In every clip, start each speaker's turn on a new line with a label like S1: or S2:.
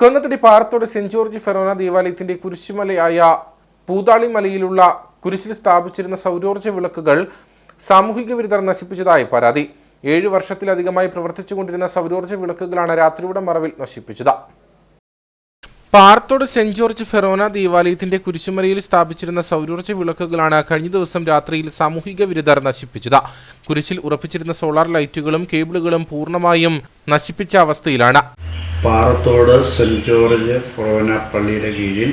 S1: Konnathadi Parathode saint George forane ദേവാലയത്തിന്റെ കുരിശുമലയായ പൂതാളി മലയിലുള്ള കുരിശിൽ സ്ഥാപിച്ചിരുന്ന സൗരോർജ വിളക്കുകൾ സാമൂഹിക വിരുദ്ധർ നശിപ്പിച്ചതായി പരാതി. ഏഴു വർഷത്തിലധികമായി പ്രവർത്തിച്ചുകൊണ്ടിരുന്ന സൗരോർജ വിളക്കുകളാണ് രാത്രിയുടെ മറവിൽ നശിപ്പിച്ചത്. പാറത്തോട് സെന്റ് ജോർജ് ഫെറോന ദേവാലയത്തിന്റെ കുരിശുമലയിൽ സ്ഥാപിച്ചിരുന്ന സൗരോർജ വിളക്കുകളാണ് കഴിഞ്ഞ ദിവസം രാത്രിയിൽ സാമൂഹിക വിരുദ്ധർ നശിപ്പിച്ചത്. കുരിശിൽ ഉറപ്പിച്ചിരുന്ന സോളാർ ലൈറ്റുകളും കേബിളുകളും പൂർണമായും നശിപ്പിച്ച അവസ്ഥയിലാണ്.
S2: പാറത്തോട് സെന്റ് ജോർജ് ഫെറോന പള്ളിയുടെ കീഴിൽ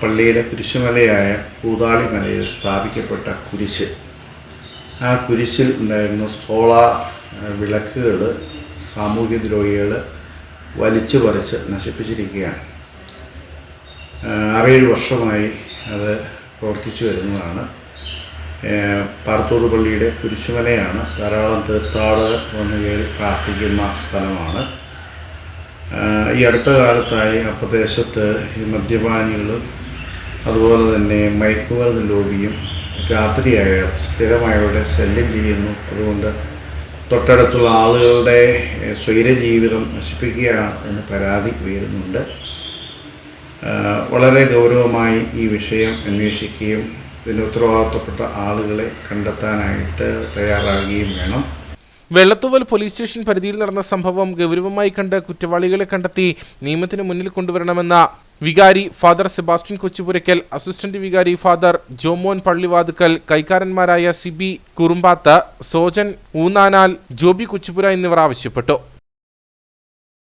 S2: പള്ളിയുടെ കുരിശുമലയായ കൂതാളി മലയിൽ സ്ഥാപിക്കപ്പെട്ട കുരിശ്. ആ കുരിശിൽ ഉണ്ടായിരുന്ന സോളാർ വിളക്കുകൾ സാമൂഹ്യ ദ്രോഹികൾ വലിച്ചു പറിച്ച് നശിപ്പിച്ചിരിക്കുകയാണ്. ആറേഴ് വർഷമായി അത് പ്രവർത്തിച്ചു വരുന്നതാണ്. പാറത്തോട് പള്ളിയുടെ കുരിശുമലയാണ്. ധാരാളം തീർത്ഥാടകർ വന്ന് കയറി പ്രാർത്ഥിക്കുന്ന സ്ഥലമാണ്. ഈ അടുത്ത കാലത്തായി ആ പ്രദേശത്ത് ഈ മദ്യപാനികളും അതുപോലെ തന്നെ മയക്കുമരുന്ന് ലോബിയും രാത്രിയായ സ്ഥിരമായവരുടെ ശല്യം ചെയ്യുന്നു. അതുകൊണ്ട് തൊട്ടടുത്തുള്ള ആളുകളുടെ സ്വൈര ജീവിതം നശിപ്പിക്കുകയാണ് എന്ന് പരാതി ഉയരുന്നുണ്ട്. വളരെ ഗൗരവമായി ഈ വിഷയം അന്വേഷിക്കുകയും ഇതിന് ഉത്തരവാദിത്തപ്പെട്ട ആളുകളെ കണ്ടെത്താനായിട്ട് തയ്യാറാകുകയും വേണം.
S1: വെള്ളത്തൂവൽ പോലീസ് സ്റ്റേഷൻ പരിധിയിൽ നടന്ന സംഭവം ഗൗരവമായി കണ്ട് കുറ്റവാളികളെ കണ്ടെത്തി നിയമത്തിന് മുന്നിൽ കൊണ്ടുവരണമെന്ന വികാരി ഫാദർ സെബാസ്റ്റ്യൻ കൊച്ചുപുരയ്ക്കൽ അസിസ്റ്റന്റ് വികാരി ഫാദർ ജോമോൻ പള്ളിവാതുക്കൽ കൈക്കാരന്മാരായ സിബി കുറുമ്പാത്ത സോജൻ ഊന്നാനാൽ ജോബി കൊച്ചുപുര എന്നിവർ ആവശ്യപ്പെട്ടു.